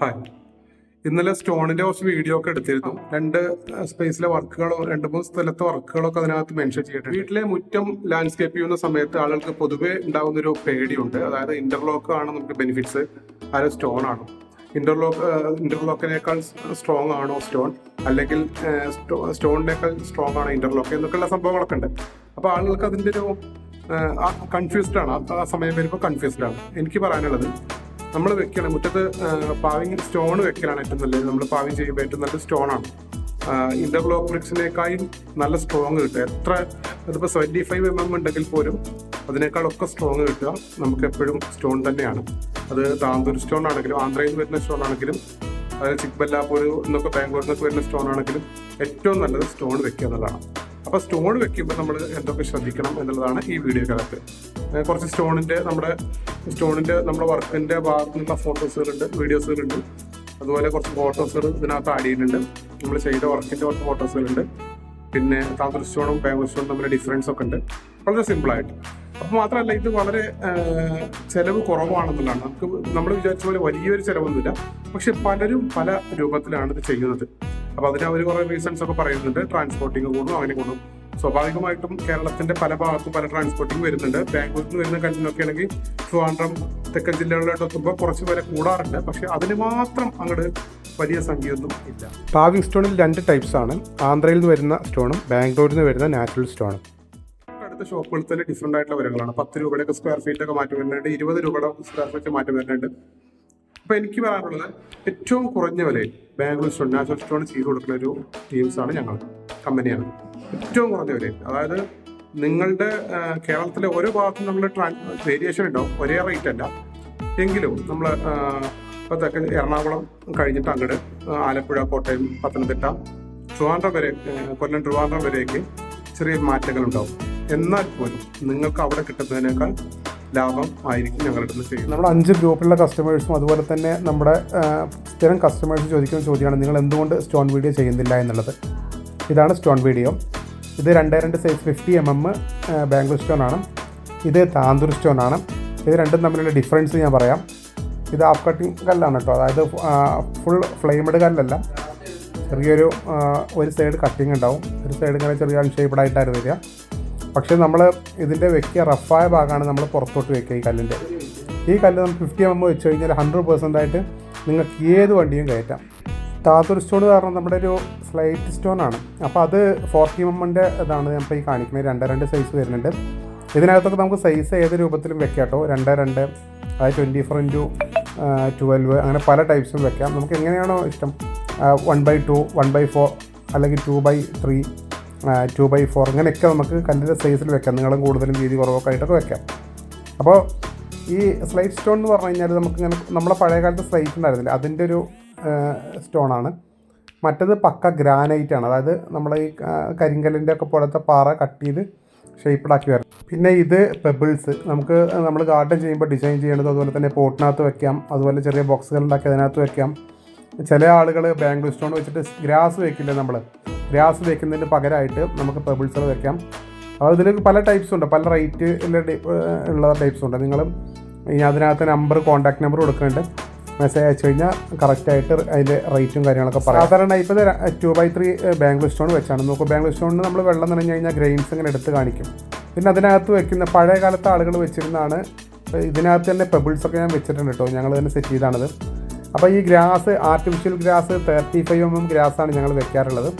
Hi ഇന്നലെ സ്റ്റോണിന്റെ കുറച്ച് video ഒക്കെ എടുത്തിരുന്നു. രണ്ട് സ്പേസിലെ വർക്കുകളോ രണ്ട് മൂന്ന് സ്ഥലത്തെ വർക്കുകളൊക്കെ അതിനകത്ത് മെൻഷൻ ചെയ്തിട്ടുണ്ട്. വീട്ടിലെ മുറ്റം ലാൻഡ്സ്കേപ്പ് ചെയ്യുന്ന സമയത്ത് ആളുകൾക്ക് പൊതുവേ ഉണ്ടാകുന്ന ഒരു പേടിയുണ്ട്. അതായത് ഇന്റർലോക്ക് ആണ് നമുക്ക് ബെനിഫിറ്റ്സ് അത് സ്റ്റോൺ ആണ്. ഇന്റർലോക്ക് ഇന്റർലോക്കിനേക്കാൾ സ്ട്രോങ് ആണോ സ്റ്റോൺ അല്ലെങ്കിൽ സ്റ്റോണിനേക്കാൾ സ്ട്രോങ് ആണോ ഇന്റർലോക്ക് എന്നൊക്കെയുള്ള സംഭവങ്ങളൊക്കെ ഉണ്ട്. അപ്പോൾ ആളുകൾക്ക് അതിന്റെ ഒരു കൺഫ്യൂസ്ഡ് ആണ്. ആ- സമയം വരുമ്പോൾ കൺഫ്യൂസ്ഡ് ആണ്. എനിക്ക് പറയാനുള്ളത് നമ്മൾ വെക്കണം മുറ്റത്ത് പാവിങ് സ്റ്റോൺ വെക്കലാണ് ഏറ്റവും നല്ലത്. നമ്മൾ പാവിങ് ചെയ്യുമ്പോൾ ഏറ്റവും നല്ല സ്റ്റോൺ ആണ് ഇന്റർലോക്ക് ബ്രിക്സിനേക്കാളും നല്ല സ്ട്രോങ് കിട്ടുക എത്ര അതിപ്പോൾ സെവന്റി ഫൈവ് എം എം ഉണ്ടെങ്കിൽ പോലും അതിനേക്കാളൊക്കെ സ്ട്രോങ് കിട്ടുക നമുക്ക് എപ്പോഴും സ്റ്റോൺ തന്നെയാണ്. അത് താന്തൂർ സ്റ്റോൺ ആണെങ്കിലും ആന്ധ്രയിൽ നിന്ന് വരുന്ന സ്റ്റോൺ ആണെങ്കിലും അതായത് ചിക്ബല്ലാപൂർ എന്നൊക്കെ ബാംഗ്ലൂരിൽ നിന്നൊക്കെ വരുന്ന സ്റ്റോൺ ആണെങ്കിലും ഏറ്റവും നല്ലത് സ്റ്റോൺ വെക്കുക എന്നുള്ളതാണ്. അപ്പോൾ സ്റ്റോൺ വെക്കുമ്പോൾ നമ്മൾ എന്തൊക്കെ ശ്രദ്ധിക്കണം എന്നുള്ളതാണ് ഈ വീഡിയോ കാലത്ത് കുറച്ച് സ്റ്റോണിന്റെ നമ്മുടെ സ്റ്റോണിന്റെ നമ്മുടെ വർക്കിന്റെ ഭാഗത്ത് നിന്നുള്ള ഫോട്ടോസുകളുണ്ട് വീഡിയോസുകളുണ്ട്. അതുപോലെ കുറച്ച് ഫോട്ടോസുകൾ ഇതിനകത്ത് ആഡ് ചെയ്തിട്ടുണ്ട് നമ്മൾ ചെയ്ത വർക്കിന്റെ കുറച്ച് ഫോട്ടോസുകളുണ്ട്. പിന്നെ താന്തൂർ സ്റ്റോണും ബാംഗ്ലൂർ സ്റ്റോണും തമ്മിൽ ഡിഫറൻസ് ഒക്കെ ഉണ്ട്. വളരെ സിമ്പിളായിട്ട് അപ്പോൾ മാത്രമല്ല ഇത് വളരെ ചെലവ് കുറവാണെന്നുള്ളതാണ്. നമുക്ക് നമ്മൾ വിചാരിച്ച പോലെ വലിയൊരു ചിലവൊന്നുമില്ല. പക്ഷെ പലരും പല രൂപത്തിലാണ് ഇത് ചെയ്യുന്നത്. അപ്പോൾ അതിന് അവർ കുറേ റീസൺസ് ഒക്കെ പറയുന്നുണ്ട്. ട്രാൻസ്പോർട്ടിങ് കൂടും അങ്ങനെ കൂടും. സ്വാഭാവികമായിട്ടും കേരളത്തിന്റെ പല ഭാഗത്തും പല ട്രാൻസ്പോർട്ടിങ് വരുന്നുണ്ട്. ബാംഗ്ലൂരിൽ നിന്ന് വരുന്ന കല്ലിനൊക്കെ ആണെങ്കിൽ ട്രിവാൻഡ്രം തെക്കൻ ജില്ലകളിലോട്ട് എത്തുമ്പോൾ കുറച്ച് പേരെ കൂടാറുണ്ട്. പക്ഷെ അതിന് മാത്രം അങ്ങോട്ട് വലിയ സംഖ്യയൊന്നും ഇല്ല. പാവിംഗ് സ്റ്റോണിൽ രണ്ട് ടൈപ്സ് ആണ്. ആന്ധ്രയിൽ നിന്ന് വരുന്ന സ്റ്റോണും ബാംഗ്ലൂരിൽ നിന്ന് വരുന്ന നാച്ചുറൽ സ്റ്റോണും. അടുത്ത ഷോപ്പുകളിൽ തന്നെ ഡിഫറെന്റ് ആയിട്ടുള്ള വിലകളാണ് പത്ത് രൂപയുടെ സ്ക്വയർ ഫീറ്റ് ഒക്കെ മാറ്റം വരുന്നുണ്ട്. ഇരുപത് രൂപയുടെ സ്ക്വയർ ഫീറ്റ് മാറ്റം വരുന്നുണ്ട്. അപ്പൊ എനിക്ക് പറയാനുള്ളത് ഏറ്റവും കുറഞ്ഞ വിലയിൽ ബാംഗ്ലൂർ സ്റ്റോൺ നാച്ചുറൽ സ്റ്റോൺ ചെയ്ത് കൊടുക്കുന്ന ഒരു ടീംസ് ആണ് ഞങ്ങൾ. കമ്പനിയാണ്. ഏറ്റവും കുറഞ്ഞ വിലയിൽ അതായത് നിങ്ങളുടെ കേരളത്തിലെ ഓരോ ഭാഗത്തും നമ്മൾ വേരിയേഷൻ ഉണ്ടാവും ഒരേ റേറ്റ് അല്ല. എങ്കിലും നമ്മൾ ഇപ്പോൾ തെക്കൻ എറണാകുളം കഴിഞ്ഞിട്ട് അങ്ങോട്ട് ആലപ്പുഴ കോട്ടയം പത്തനംതിട്ട ട്രിവാൻഡ്രം വരെ കൊല്ലം ട്രിവാൻഡ്രം വരെയൊക്കെ ചെറിയ മാറ്റങ്ങൾ ഉണ്ടാവും എന്നാൽ പോലും നിങ്ങൾക്ക് അവിടെ കിട്ടുന്നതിനേക്കാൾ ലാഭം ആയിരിക്കും ഞങ്ങളുടെ അടുത്ത് ചെയ്യുന്നത്. നമ്മുടെ അഞ്ച് ഗ്രൂപ്പിലുള്ള കസ്റ്റമേഴ്സും അതുപോലെ തന്നെ നമ്മുടെ സ്ഥിരം കസ്റ്റമേഴ്സ് ചോദിക്കുന്ന ചോദ്യമാണ് നിങ്ങൾ എന്തുകൊണ്ട് സ്റ്റോൺ വീഡിയോ ചെയ്യുന്നില്ല എന്നുള്ളത്? ഇതാണ് സ്റ്റോൺ വീഡിയോ ഇത് രണ്ടേ രണ്ട് size fifty M M Bangalore stone ആണ്. ഇത് താന്തൂർ സ്റ്റോൺ ആണ്. ഇത് രണ്ടും തമ്മിലുള്ള ഡിഫറൻസ് ഞാൻ പറയാം. ഇത് ഹാഫ് കട്ടിങ് കല്ലാണ് കേട്ടോ അതായത് ഫുൾ ഫ്ലെയിമഡ് കല്ലല്ല. ചെറിയൊരു ഒരു സൈഡ് കട്ടിങ് ഉണ്ടാവും. ഒരു സൈഡ് ഇങ്ങനെ ചെറിയ അൺഷേപ്ഡ് ആയിട്ടായിരുന്നു വരിക. പക്ഷേ നമ്മൾ ഇതിന്റെ വെക്കിയ റഫായ ഭാഗമാണ് നമ്മൾ പുറത്തോട്ട് വെക്കുക ഈ കല്ലിന്റെ ഈ കല്ല് നമ്മൾ ഫിഫ്റ്റി എം എം വെച്ച് കഴിഞ്ഞാൽ ഹൺഡ്രഡ് പെർസെന്റ് ആയിട്ട് നിങ്ങൾക്ക് ഏത് വണ്ടിയും കയറ്റാം. താത്തൂർ സ്റ്റോൺ കാരണം നമ്മുടെ ഒരു സ്ലൈറ്റ് സ്റ്റോൺ ആണ്. അപ്പോൾ അത് ഫോർട്ടി എമ്മിന്റെ ഇതാണ് ഞാൻ ഇപ്പോൾ ഈ കാണിക്കുന്നത്. രണ്ട് രണ്ട് സൈസ് വരുന്നുണ്ട്. ഇതിനകത്തൊക്കെ നമുക്ക് സൈസ് ഏത് രൂപത്തിലും വെക്കാം കേട്ടോ. രണ്ട് രണ്ട് അതായത് ട്വന്റി ഫോർ ഇന്റു ട്വൽവ് അങ്ങനെ പല ടൈപ്സും വെക്കാം. നമുക്ക് എങ്ങനെയാണോ ഇഷ്ടം. One by two one by four അല്ലെങ്കിൽ two by three two by four അങ്ങനെയൊക്കെ നമുക്ക് കല്ലിന്റെ സൈസിൽ വെക്കാം. നിങ്ങളും കൂടുതലും രീതി കുറവൊക്കെ ആയിട്ടൊക്കെ വെക്കാം. അപ്പോൾ ഈ സ്ലൈറ്റ് സ്റ്റോൺ എന്ന് പറഞ്ഞു കഴിഞ്ഞാൽ നമുക്ക് ഇങ്ങനെ നമ്മുടെ പഴയ കാലത്ത് സ്ലൈറ്റ് ഉണ്ടായിരുന്നില്ല? അതിന്റെ ഒരു സ്റ്റോണാണ്. മറ്റത് പക്ക ഗ്രാനൈറ്റ് ആണ്. അതായത് നമ്മൾ ഈ കരിങ്കല്ലിന്റെ ഒക്കെ പോലത്തെ പാറ കട്ട് ചെയ്ത് ഷേപ്പിടാക്കി വരണം. പിന്നെ ഇത് പെബിൾസ് നമുക്ക് നമ്മൾ ഗാർഡൻ ചെയ്യുമ്പോൾ ഡിസൈൻ ചെയ്യേണ്ടത് അതുപോലെ തന്നെ പോട്ടിനകത്ത് വെക്കാം. അതുപോലെ ചെറിയ ബോക്സുകൾ ഉണ്ടാക്കി അതിനകത്ത് വെക്കാം. ചില ആളുകൾ ബാംഗ്ലൂർ സ്റ്റോൺ വെച്ചിട്ട് ഗ്രാസ് വെക്കില്ലേ നമ്മൾ ഗ്രാസ് വെക്കുന്നതിന് പകരമായിട്ട് നമുക്ക് പെബിൾസുകൾ വെക്കാം. അപ്പോൾ ഇതിൽ പല ടൈപ്സ് ഉണ്ട്. പല റേറ്റ് ഉള്ള ടൈപ്സ് ഉണ്ട്. നിങ്ങൾ ഇനി അതിനകത്ത് നമ്പർ കോൺടാക്ട് നമ്പർ കൊടുക്കുന്നുണ്ട്. മെസ്സേജ് അയച്ചു കഴിഞ്ഞാൽ കറക്റ്റായിട്ട് അതിന്റെ റേറ്റും കാര്യങ്ങളൊക്കെ പറയാം. സാധാരണ ഇപ്പോൾ two by three Bangalore stone വെച്ചാണ്. നോക്കുക ബാംഗ്ലൂർ സ്റ്റോണിന് നമ്മൾ വെള്ളം നിറഞ്ഞു കഴിഞ്ഞാൽ ഗ്രെയിൻസ് ഇങ്ങനെ എടുത്ത് കാണിക്കും. പിന്നെ അതിനകത്ത് വെക്കുന്ന പഴയ കാലത്ത് ആളുകൾ വെച്ചിരുന്നതാണ് ഇതിനകത്ത് തന്നെ പെബിൾസൊക്കെ ഞാൻ വെച്ചിട്ടുണ്ട് കേട്ടോ ഞങ്ങൾ തന്നെ സെറ്റ് ചെയ്താണത്. അപ്പോൾ ഈ grass artificial grass thirty five M M ഗ്രാസാണ് ഞങ്ങൾ വെക്കാറുള്ളത്.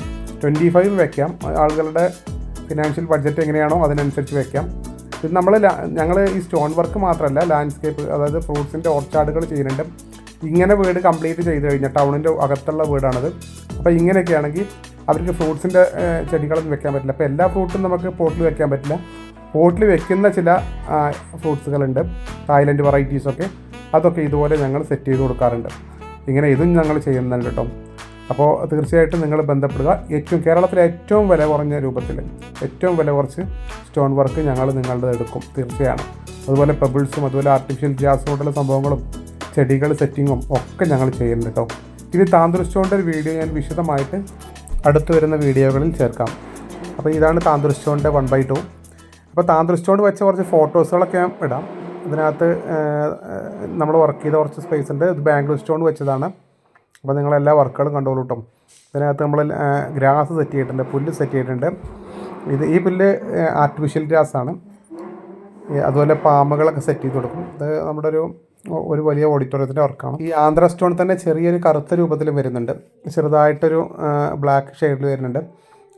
ട്വന്റി ഫൈവ് വെക്കാം. ആളുകളുടെ ഫിനാൻഷ്യൽ ബഡ്ജറ്റ് എങ്ങനെയാണോ അതിനനുസരിച്ച് വെക്കാം. ഇത് നമ്മൾ ഞങ്ങൾ ഈ സ്റ്റോൺ വർക്ക് മാത്രമല്ല ലാൻഡ്സ്കേപ്പ് അതായത് ഫ്രൂട്ട്സിന്റെ ഓർച്ചാർഡുകൾ ചെയ്യുന്നുണ്ട്. ഇങ്ങനെ വീട് കംപ്ലീറ്റ് ചെയ്ത് കഴിഞ്ഞാൽ ടൗണിന്റെ അകത്തുള്ള വീടാണത്. അപ്പോൾ ഇങ്ങനെയൊക്കെ ആണെങ്കിൽ അവർക്ക് ഫ്രൂട്ട്സിന്റെ ചെടികളൊന്നും വെക്കാൻ പറ്റില്ല. അപ്പോൾ എല്ലാ ഫ്രൂട്ടും നമുക്ക് പോട്ടിൽ വെക്കാൻ പറ്റില്ല. പോട്ടിൽ വെക്കുന്ന ചില ഫ്രൂട്ട്സുകളുണ്ട്. തായ്ലൻഡ് വെറൈറ്റീസൊക്കെ അതൊക്കെ ഇതുപോലെ ഞങ്ങൾ സെറ്റ് ചെയ്ത് കൊടുക്കാറുണ്ട്. ഇങ്ങനെ ഇതും ഞങ്ങൾ ചെയ്യുന്നുണ്ട് കേട്ടോ. അപ്പോൾ തീർച്ചയായിട്ടും നിങ്ങൾ ബന്ധപ്പെടുക. ഏറ്റവും കേരളത്തിലെ ഏറ്റവും വില കുറഞ്ഞ രൂപത്തിൽ ഏറ്റവും വില കുറച്ച് സ്റ്റോൺ വർക്ക് ഞങ്ങൾ നിങ്ങളുടെ എടുക്കും തീർച്ചയാണ്. അതുപോലെ പെബിൾസും അതുപോലെ ആർട്ടിഫിഷ്യൽ ഗ്യാസ് പോലുള്ള സംഭവങ്ങളും ചെടികൾ സെറ്റിങ്ങും ഒക്കെ ഞങ്ങൾ ചെയ്യുന്നുണ്ട് കേട്ടോ. ഇനി താന്തൂർ ഒരു വീഡിയോ ഞാൻ വിശദമായിട്ട് അടുത്ത് വരുന്ന വീഡിയോകളിൽ ചേർക്കാം. അപ്പോൾ ഇതാണ് താന്തൂർ സ്റ്റോണിന്റെ വൺ ബൈ ടു അപ്പോൾ താന്തൂർ സ്റ്റോൺ വെച്ച കുറച്ച് ഫോട്ടോസുകളൊക്കെ ഞാൻ ഇടാം. അതിനകത്ത് നമ്മൾ വർക്ക് ചെയ്ത കുറച്ച് സ്പേസ് ഉണ്ട്. ഇത് ബാംഗ്ലൂർ സ്റ്റോൺ വെച്ചതാണ്. അപ്പോൾ നിങ്ങൾ എല്ലാ വർക്കുകളും കണ്ടോളൂ കേട്ടോ. ഇതിനകത്ത് നമ്മൾ ഗ്രാസ് സെറ്റ് ചെയ്തിട്ടുണ്ട് പുല്ല് സെറ്റ് ചെയ്തിട്ടുണ്ട്. ഇത് ഈ പുല്ല് ആർട്ടിഫിഷ്യൽ ഗ്രാസ് ആണ് അതുപോലെ പാമ്പുകളൊക്കെ സെറ്റ് ചെയ്ത് കൊടുക്കും. ഇത് നമ്മുടെ ഒരു ഒരു വലിയ ഓഡിറ്റോറിയത്തിന്റെ വർക്കാണ്. ഈ ആന്ധ്ര സ്റ്റോൺ തന്നെ ചെറിയൊരു കറുത്ത രൂപത്തിൽ വരുന്നുണ്ട്. ചെറുതായിട്ടൊരു ബ്ലാക്ക് ഷെയ്ഡിൽ വരുന്നുണ്ട്.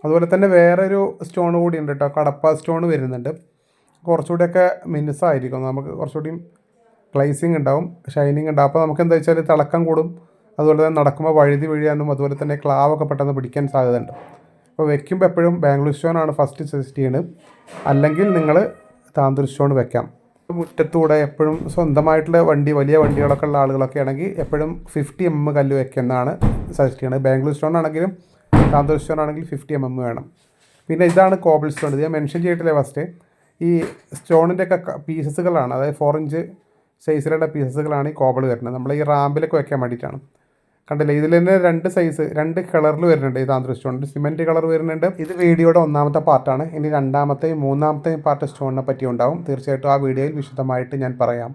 അതുപോലെ തന്നെ വേറൊരു സ്റ്റോൺ കൂടി ഉണ്ട് കേട്ടോ കടപ്പ സ്റ്റോൺ വരുന്നുണ്ട്. കുറച്ചുകൂടിയൊക്കെ മിനുസായിരിക്കും നമുക്ക് കുറച്ചുകൂടി ഗ്ലൈസിങ് ഉണ്ടാവും ഷൈനിങ് ഉണ്ടാവും. അപ്പോൾ നമുക്ക് എന്താ വെച്ചാൽ തിളക്കം കൂടും. അതുപോലെ തന്നെ നടക്കുമ്പോൾ വഴുതി വീഴാനും അതുപോലെ തന്നെ ക്ലാവൊക്കെ പെട്ടെന്ന് പിടിക്കാൻ സാധ്യതയുണ്ട്. അപ്പോൾ വെക്കുമ്പോൾ എപ്പോഴും ബാംഗ്ലൂർ സ്റ്റോൺ ആണ് ഫസ്റ്റ് സജസ്റ്റ് ചെയ്യുന്നത് അല്ലെങ്കിൽ നിങ്ങൾ താന്തൂർ സ്റ്റോൺ വെക്കാം. മുറ്റത്തൂടെ എപ്പോഴും സ്വന്തമായിട്ടുള്ള വണ്ടി വലിയ വണ്ടികളൊക്കെ ഉള്ള ആളുകളൊക്കെ ആണെങ്കിൽ എപ്പോഴും ഫിഫ്റ്റി എം എം കല്ല് വെക്കുന്നതാണ് സജസ്റ്റ് ചെയ്യുന്നത് ബാംഗ്ലൂർ സ്റ്റോൺ ആണെങ്കിലും കാന്തൂർ സ്റ്റോൺ ആണെങ്കിൽ ഫിഫ്റ്റി എം എം വേണം. പിന്നെ ഇതാണ് കോബിൾ സ്റ്റോൺ ഇത് ഞാൻ മെൻഷൻ ചെയ്തിട്ടില്ല ഫസ്റ്റ് ഈ സ്റ്റോണിന്റെ ഒക്കെ പീസസുകളാണ് അതായത് ഫോർ ഇഞ്ച് സൈസിലുള്ള പീസസുകളാണ് ഈ കോബിൾ വരുന്നത്. നമ്മൾ ഈ റാമ്പിലൊക്കെ വെക്കാൻ വേണ്ടിയിട്ടാണ്. കണ്ടില്ലേ? ഇതിൽ തന്നെ രണ്ട് സൈസ് രണ്ട് കളറിൽ വരുന്നുണ്ട്. ഈ താന്ത്രിക സ്റ്റോണിന്റെ കളർ വരുന്നുണ്ട്. ഇത് വീഡിയോയുടെ ഒന്നാമത്തെ പാർട്ടാണ് ഇനി രണ്ടാമത്തെയും മൂന്നാമത്തെയും പാർട്ട് സ്റ്റോണിനെ പറ്റി ഉണ്ടാവും. തീർച്ചയായിട്ടും ആ വീഡിയോയിൽ വിശദമായിട്ട് ഞാൻ പറയാം.